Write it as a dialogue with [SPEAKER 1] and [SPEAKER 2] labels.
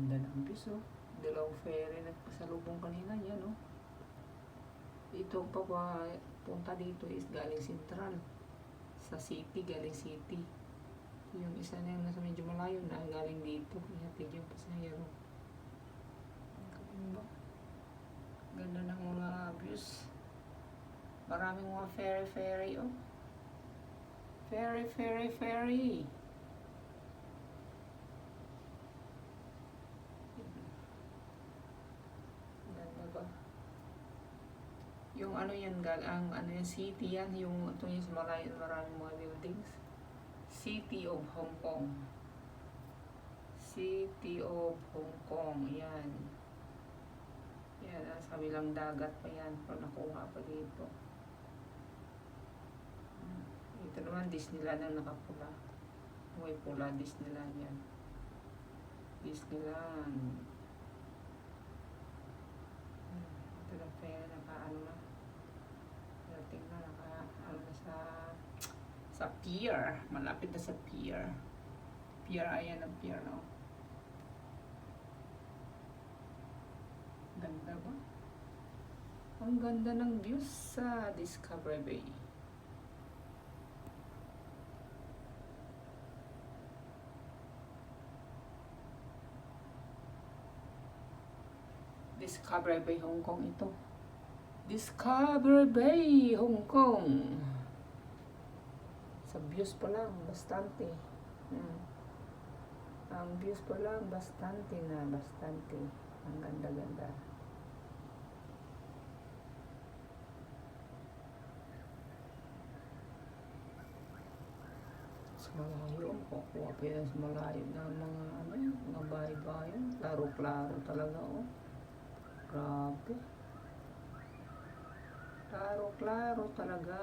[SPEAKER 1] Ganda ng oh. Dalawang ferry na pasalubong kanina yan oh. Ito pa punta dito is galing Central. Sa city, galing city. Yung isa na yung nasa medyo malayo na galing dito. Ihatid yung pasahero. Ang galing ba? Ganda ng mga views. Maraming mga ferry ferry oh. Ferry ferry ferry. Ganda ba? Yung ano yan, gal, ang ano yan, city yan, yung ito yung sa maraming, maraming mga buildings. City of Hong Kong. City of Hong Kong, yan. Yan, nasa kabilang dagat pa yan, pag nakuha pa dito. Ito naman, Disneyland ang nakapula. May pula, Disneyland yan. Disneyland. Hmm, Ito na pa yan, naka ano na. Dating na, naka ano na sa sa pier. Malapit na sa pier. Pier, ayan ang pier, no? Ganda ba? Ang ganda ng views sa Discovery Bay. Discovery Bay, Hong Kong ito. Discovery Bay, Hong Kong. Sa views pa lang, bastante. Hmm. Ang views pa lang, bastante na, bastante. Ang ganda-ganda. Sa malayo, kukuha pa yan sa malayo na mga ano, mga bahay-bahay. Klaro-klaro talaga, oh. Grabe. Klaro-klaro talaga.